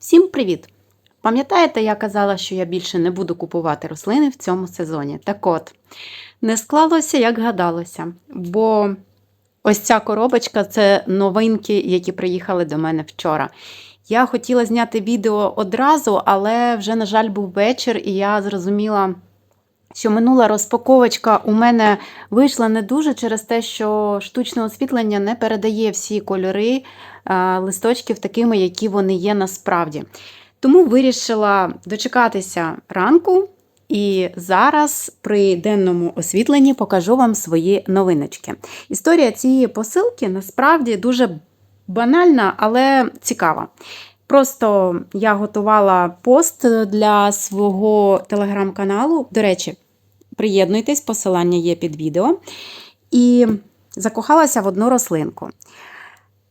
Всім привіт! Пам'ятаєте, я казала, що я більше не буду купувати рослини в цьому сезоні. Так от, не склалося, як гадалося, бо ось ця коробочка це новинки, які приїхали до мене вчора. Я хотіла зняти відео одразу, але вже, на жаль, був вечір, і я зрозуміла, що минула розпаковочка у мене вийшла не дуже через те, що штучне освітлення не передає всі кольори листочків такими, які вони є насправді. Тому вирішила дочекатися ранку. І зараз при денному освітленні покажу вам свої новиночки. Історія цієї посилки насправді дуже банальна, але цікава. Просто я готувала пост для свого телеграм-каналу. До речі, приєднуйтесь, посилання є під відео. І закохалася в одну рослинку.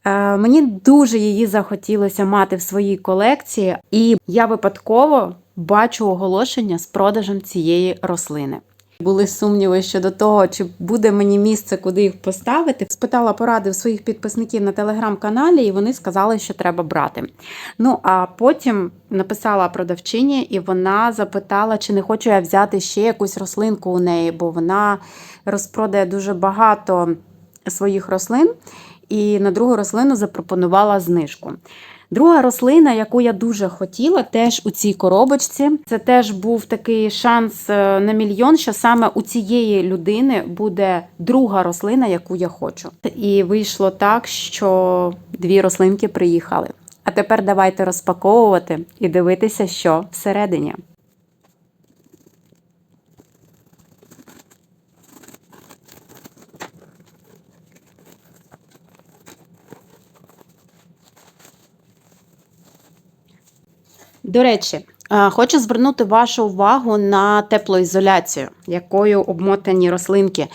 Е, Мені дуже її захотілося мати в своїй колекції, і я випадково бачу оголошення з продажем цієї рослини. Були сумніви щодо того, чи буде мені місце, куди їх поставити. Спитала поради в своїх підписників на телеграм-каналі, і вони сказали, що треба брати. Ну а потім написала продавчині, і вона запитала, чи не хочу я взяти ще якусь рослинку у неї, бо вона розпродає дуже багато своїх рослин. І на другу рослину запропонувала знижку. Друга рослина, яку я дуже хотіла, теж у цій коробочці. Це теж був такий шанс е, на мільйон, що саме у цієї людини буде друга рослина, яку я хочу. І вийшло так, що дві рослинки приїхали. А тепер давайте розпаковувати і дивитися, що всередині. До речі, е, хочу звернути вашу увагу на теплоізоляцію, якою обмотані рослинки.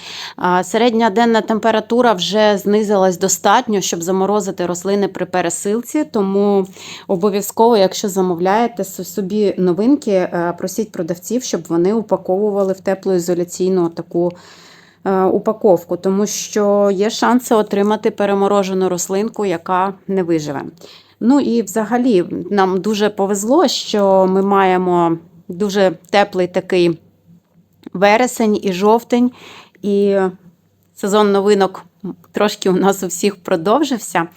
Е, Середня денна температура вже знизилась достатньо, щоб заморозити рослини при пересилці. Тому обов'язково, якщо замовляєте собі новинки, е, просіть продавців, щоб вони упаковували в теплоізоляційну таку. Упаковку, тому що є шанси отримати переморожену рослинку, яка не виживе. Ну і взагалі нам дуже повезло, що ми маємо дуже теплий такий вересень і жовтень, і сезон новинок трошки у нас у всіх продовжився.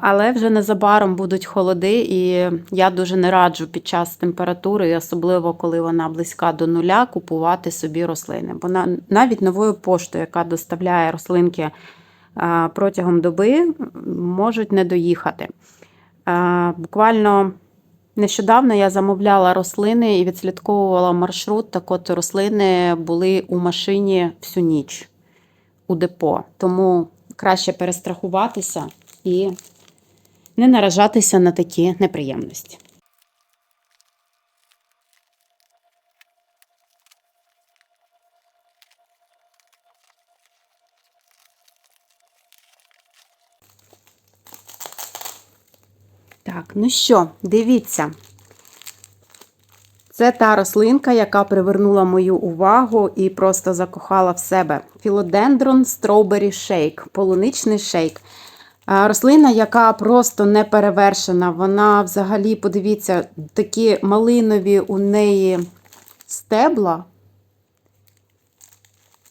Але вже незабаром будуть холоди, і я дуже не раджу під час температури, особливо коли вона близька до нуля, купувати собі рослини. Бо навіть новою поштою, яка доставляє рослинки протягом доби можуть не доїхати. Буквально нещодавно я замовляла рослини і відслідковувала маршрут. Так от рослини були у машині всю ніч у депо. Тому краще перестрахуватися і не наражатися на такі неприємності. Так, ну що, дивіться. Це та рослинка, яка привернула мою увагу і просто закохала в себе. Філодендрон Strawberry Shake, полуничний шейк. Рослина, яка просто не перевершена. Вона взагалі, подивіться, такі малинові у неї стебла,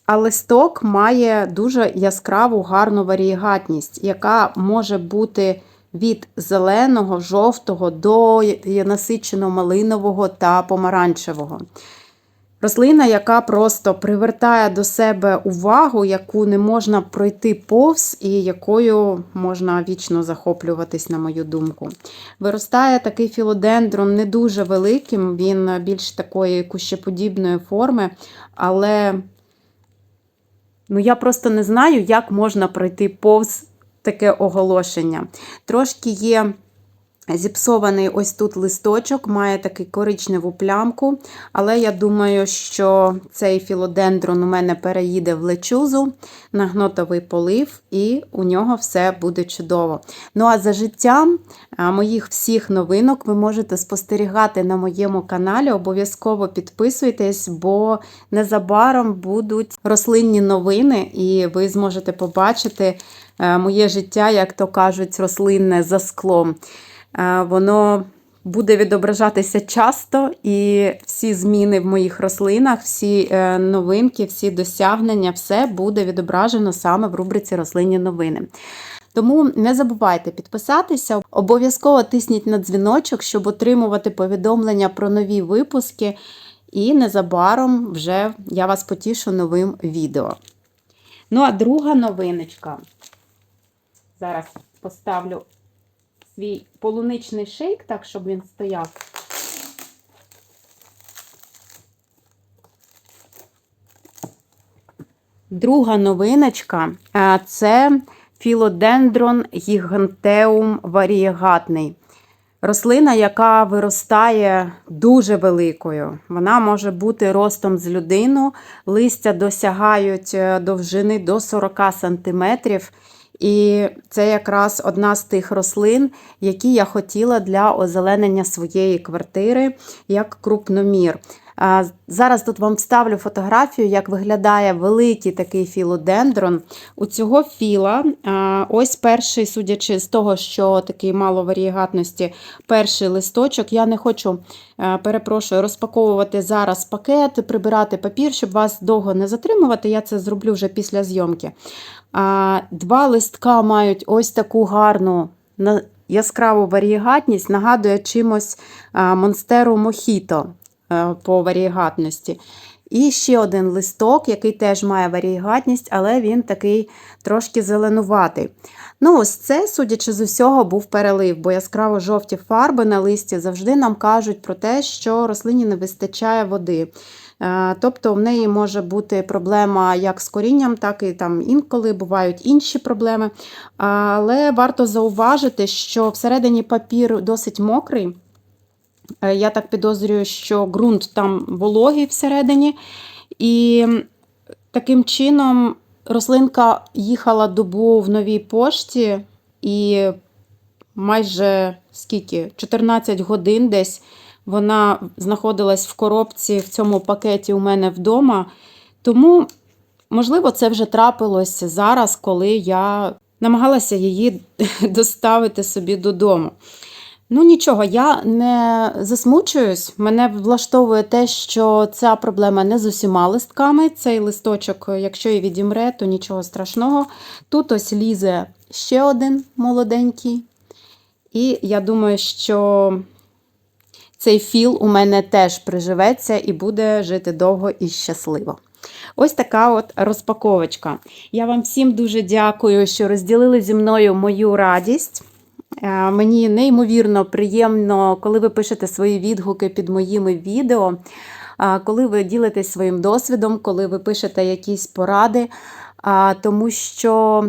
а листок має дуже яскраву гарну варієгатність, яка може бути від зеленого, жовтого до насичено малинового та помаранчевого. Рослина, яка просто привертає до себе увагу, яку не можна пройти повз, і якою можна вічно захоплюватись, на мою думку. Виростає такий філодендрон не дуже великим, він більш такої кущеподібної форми, але ну, я просто не знаю, як можна пройти повз таке оголошення. Трошки є зіпсований ось тут листочок, має такий коричневу плямку, але я думаю, що цей філодендрон у мене переїде в лечузу на гнотовий полив, і у нього все буде чудово. Ну, а за життям моїх всіх новинок ви можете спостерігати на моєму каналі. Обов'язково підписуйтесь, бо незабаром будуть рослинні новини, і ви зможете побачити моє життя, як то кажуть, рослинне за склом. Е, Воно буде відображатися часто, і всі зміни в моїх рослинах, всі е, новинки, всі досягнення, все буде відображено саме в рубриці Рослинні новини. Тому не забувайте підписатися, обов'язково тисніть на дзвіночок, щоб отримувати повідомлення про нові випуски. І незабаром вже я вас потішу новим відео. Ну, а друга новиночка. Зараз поставлю свій полуничний шейк, так, щоб він стояв. Друга новиночка е, це філодендрон гігантеум варієгатний. Рослина, яка виростає дуже великою. Вона може бути ростом з людину, листя досягають е, довжини до 40 см. І це якраз одна з тих рослин, які я хотіла для озеленення своєї квартири як крупномір. Зараз тут вам вставлю фотографію, як виглядає великий такий філодендрон. У цього філа, ось перший, судячи з того, що такий мало варієгатності, перший листочок. Я не хочу, перепрошую, розпаковувати зараз пакет, прибирати папір, щоб вас довго не затримувати. Я це зроблю вже після зйомки. Два листка мають ось таку гарну яскраву варієгатність, нагадує чимось монстеру мохіто по варієгатності. І ще один листок, який теж має варієгатність, але він такий трошки зеленуватий. Ну, ось це, судячи з усього, був перелив, бо яскраво жовті фарби на листі завжди нам кажуть про те, що рослині не вистачає води. Е, Тобто в неї може бути проблема як з корінням, так і там інколи бувають інші проблеми. Але варто зауважити, що всередині папір досить мокрий. Е, Я так підозрюю, що ґрунт там вологий всередині. І таким чином рослинка їхала добу в новій пошті і майже скільки? 14 годин десь вона знаходилась в коробці в цьому пакеті у мене вдома. Тому, можливо, це вже трапилось зараз, коли я намагалася її доставити собі додому. Ну, нічого, я не засмучуюсь. Мене влаштовує те, що ця проблема не з усіма листками. Цей листочок, якщо і відімре, то нічого страшного. Тут ось лізе ще один молоденький. І я думаю, що цей філ у мене теж приживеться і буде жити довго і щасливо. Ось така от розпаковочка. Я вам всім дуже дякую, що розділили зі мною мою радість. Е, Мені неймовірно приємно, коли ви пишете свої відгуки під моїми відео, коли ви ділитесь своїм досвідом, коли ви пишете якісь поради. Тому що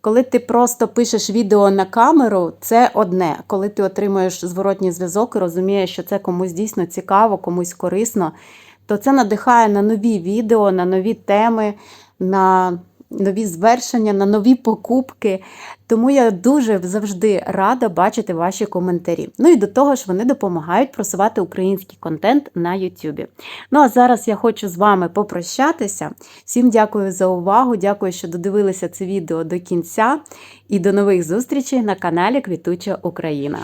коли ти просто пишеш відео на камеру, це одне. Коли ти отримуєш зворотній зв'язок і розумієш, що це комусь дійсно цікаво, комусь корисно, то це надихає на нові відео, на нові теми, на нові звершення, на нові покупки. Тому я дуже завжди рада бачити ваші коментарі. Ну і до того ж, вони допомагають просувати український контент на YouTube. Ну а зараз я хочу з вами попрощатися. Всім дякую за увагу. Дякую, що додивилися це відео до кінця. І до нових зустрічей на каналі Квітуча Україна.